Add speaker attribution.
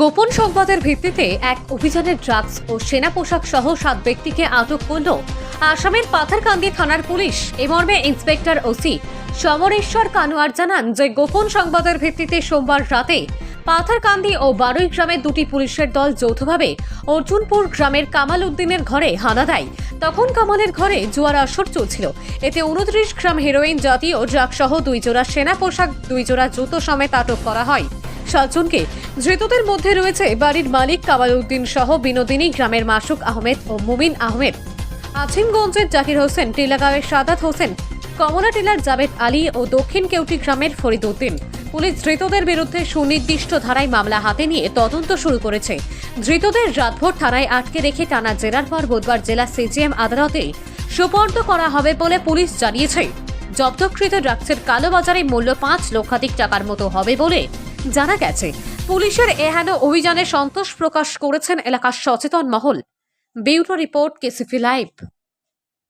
Speaker 1: গোপন সংবাদের ভিত্তিতে এক অভিযানে ড্রাগস ও সেনা পোশাক সহ সাত ব্যক্তিকে আটক করল আসামের পাথারকান্দি থানার পুলিশ। এ মর্মে ইন্সপেক্টর ওসি সমরেশ্বর কানোয়ার জানান যে, গোপন সংবাদের ভিত্তিতে সোমবার রাতে পাথারকান্দি ও বারুই গ্রামের দুটি পুলিশের দল যৌথভাবে অর্জুনপুর গ্রামের কামাল উদ্দিনের ঘরে হানা দেয়। তখন কামালের ঘরে জুয়ার আসর চলছিল। এতে উনত্রিশ গ্রাম হেরোইন জাতীয় ড্রাগ সহ দুই জোড়া সেনা পোশাক, দুই জোড়া জুতো সমেত আটক করা হয়। সাতজনকে ধৃতদের মধ্যে রয়েছে বাড়ির মালিক কামাল উদ্দিন সহ বিনোদিনী, গ্রামের মাসুক আহমেদ ও মুমিন আহমেদ। আজিমগঞ্জের জাকির হোসেন, টিলাগাঁওয়ের সাদাত হোসেন, কমলা টিলার জাবেদ আলী ও দক্ষিণ কেউটি গ্রামের ফরিদ উদ্দিন পুলিশ ধৃতদের বিরুদ্ধে সুনির্দিষ্ট ধারায় মামলা হাতে নিয়ে তদন্ত শুরু করেছে। ধৃতদের রাতভর থানায় আটকে রেখে টানা জেরার পর বুধবার জেলা সিজিএম আদালতে সুপর্দ করা হবে বলে পুলিশ জানিয়েছে। জব্দকৃত ড্রাগসের কালোবাজারে মূল্য পাঁচ লক্ষাধিক টাকার মতো হবে বলে জানা গেছে, পুলিশের এহেন অভিযানে সন্তোষ প্রকাশ করেছেন এলাকার সচেতন মহল। বিউটো রিপোর্ট, কেসিফি লাইভ।